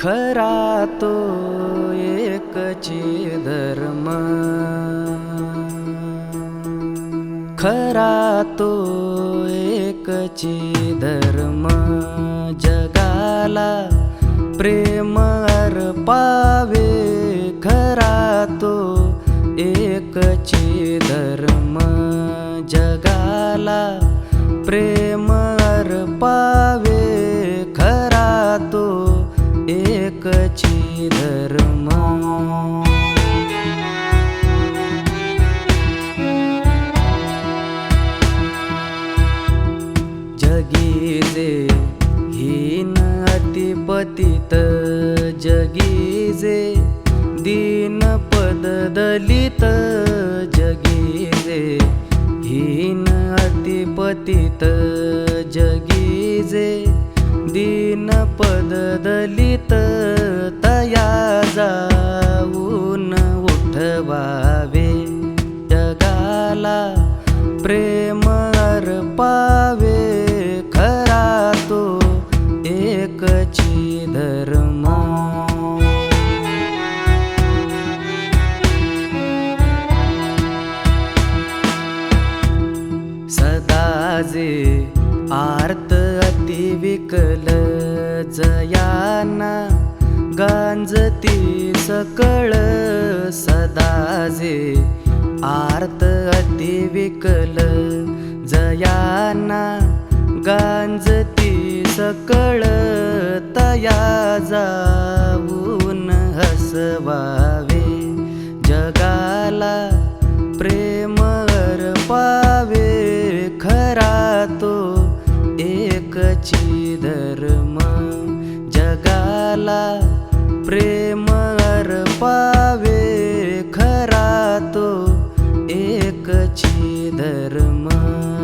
खरा तो एकची धर्म खरा तो एकची धर्म जगाला प्रेम अर्पावे खरा तो एकची धर्म जगाला प्रेम एकची धर्म। जगी जे हीन अतिपतित जगी जे दीन पद दलित जगी हीन अतिपतित जगी दीन पद दलित उठवावे जगाला प्रेम अर्पावे. खरा तो एकची धर्म. सदाजे आर्त अति विकल जयाना गांजती सकळ. सदाजे आर्त अति विकल जयाना गांजती सकळ तया जाऊन हसवावे जगाला प्रेम पावे खरा तो एकची धर्म जगाला प्रेम लोकचे धर्म.